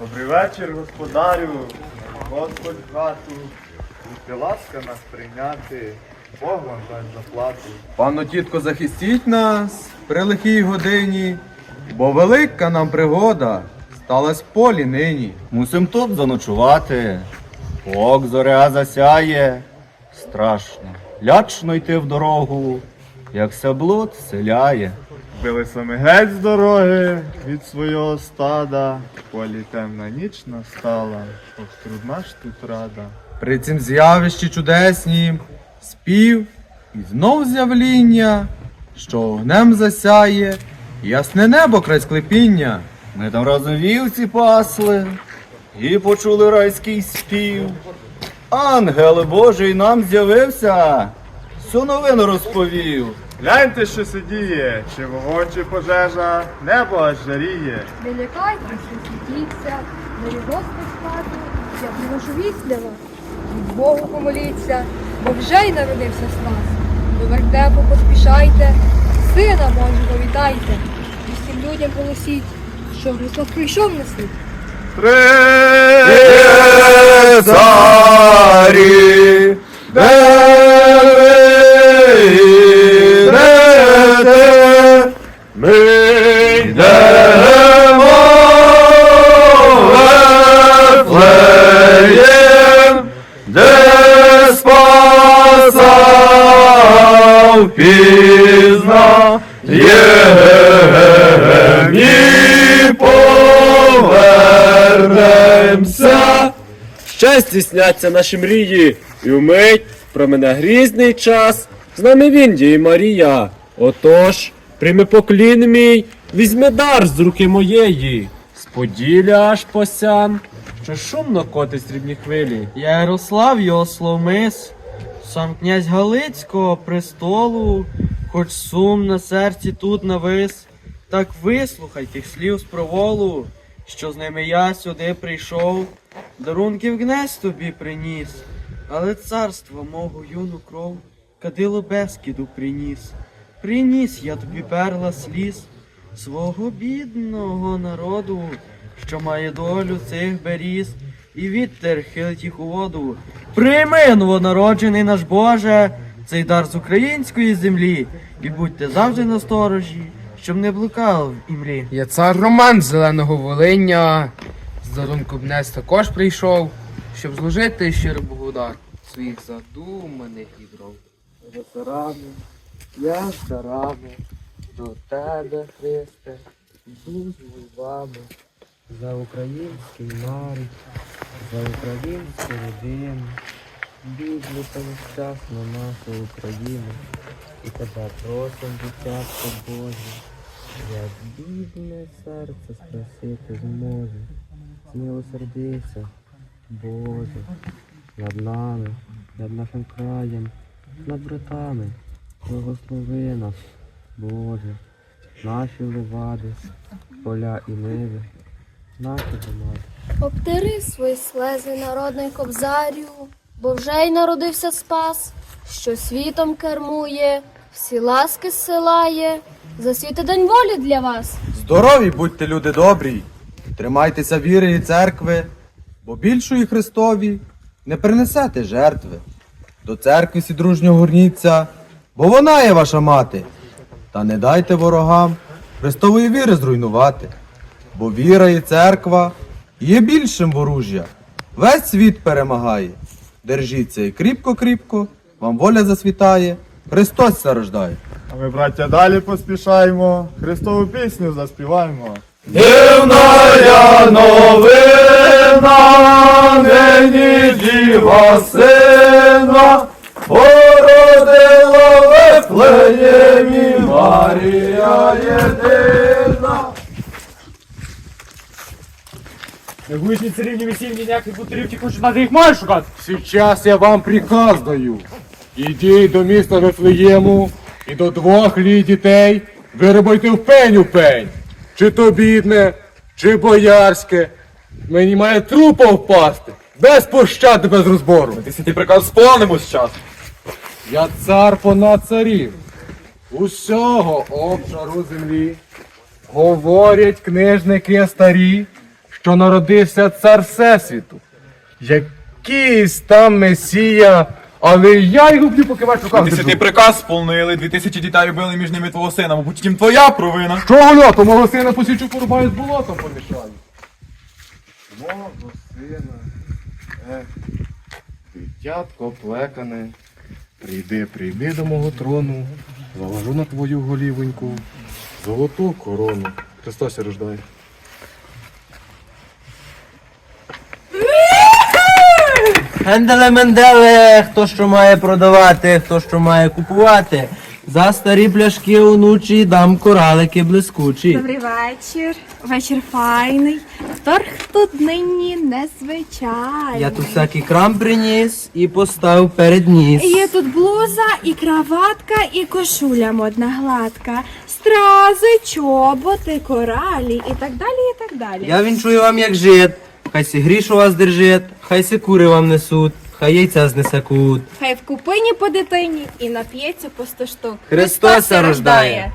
Добрий вечір, господарю. Господь хату. Будьте ласка нас прийняти. Бог вам дасть заплату. Панно тітко, захистіть нас при лихій годині, бо велика нам пригода сталась в полі нині. Мусим тут заночувати. Ок зоря засяє. Страшно. Лячно йти в дорогу, як блуд селяє. Били саме геть з дороги від свого стада. В полі темна ніч настала. Ох, трудна ж тут рада. При цім з'явищі чудеснім спів і знов з'явління, що огнем засяє, ясне небо край склепіння. Ми там разом вівці пасли і почули райський спів. Ангел Божий нам з'явився, всю новину розповів. Гляньте, що сидіє, чи вогонь, чи пожежа, небо аж жаріє. Не лякайтеся, світіться, не відносите спати, я приношу вість для вас. Від Богу помоліться, бо вже й народився спас. До вертепу поспішайте, сина Божого вітайте, і всім людям голосіть, що Христос прийшов на світ. Три царі, спасав пізна Єм і повернемся. Щасті сняться наші мрії, і вмить про мене грізний час. З нами Вінді і Марія. Отож, прийми поклін мій, візьми дар з руки моєї. Споділя аж посян, що шумно котить срібні хвилі. Ярослав його словмис, сам князь Галицького престолу, хоч сум на серці тут навис, так вислухай тих слів з проволу, що з ними я сюди прийшов, дарунків гнець тобі приніс, але царство мого юну кров, кадило безкіду приніс. Приніс я тобі перла сліз свого бідного народу, що має долю цих беріз, і вітер хилить їх у воду. Прийми, новонароджений наш Боже, цей дар з української землі, і будьте завжди на сторожі, щоб не блукав в імлі. Я цар Роман з Зеленого Волиння. З дарунку Бнець також прийшов, щоб зложити щиро Богодар своїх задуманих і дров. Ветерани, я старами, до тебе, Христе, йду з вами, за український народ, за українську родину, та нещасну нашу Україну, і тебе просим, дитятко Боже, як бідне серце спасити зможе, змилосердися, Боже, над нами, над нашим краєм, над братами, благослови нас, Боже, наші левади, поля і ниви. Обтери свої слези, народний кобзарю, бо вже й народився спас, що світом кермує, всі ласки зсилає, засвіти день волі для вас. Здорові будьте, люди добрі, тримайтеся віри і церкви, бо більшої Христові не принесете жертви. До церкви сі дружньо горніться, бо вона є ваша мати. Та не дайте ворогам Христової віри зруйнувати, бо віра і церква є більшим воружжя. Весь світ перемагає. Держіться і кріпко-кріпко, вам воля засвітає, Христос ся рождає. А ми, браття, далі поспішаємо. Христову пісню заспіваємо. Дивная новина, нині діва сина, породила в Вифлеємі Марія єдина. Негуючні царівні весільні ніяких бутирів ті хочуть знати, їх маєш шукати. Сейчас я вам приказ даю. Ідіть до міста Вифлеєму і до двох лі дітей виробайте в пень у пень. Чи то бідне, чи боярське. Мені має трупа впасти. Без пощади, без розбору. Ти святий приказ сповнимо зараз. Я цар понад царів. Усього обшару землі. Говорять книжники старі, що народився цар Всесвіту. Якийсь там месія, але я його б'ю, поки ваш руках держу. Приказ сповнили, дві тисячі дітей убили між ними твого сина, мабуть, тім твоя провина. Що гольоту, мого сина посічу порубаю з болотом помішаю. Мого сина, ех, дитятко плекане, прийди, прийди до мого трону, заложу на твою голівоньку золоту корону. Христос рождає. Хенделе менделе, хто що має продавати, хто що має купувати. За старі пляшки онучі дам коралики блискучі. Добрий вечір. Вечір файний. Торг тут нині незвичайний. Я тут всякий крам приніс і поставив перед ніс. Є тут блуза, і краватка, і кошуля модна гладка, стрази, чоботи, коралі і так далі, і так далі. Я вінчую вам як жит, хай сі грішу вас держить, хай сі кури вам несуть, хай яйця знесекут. Хай в купині по дитині і нап'ється по сто штук. Христос рождає.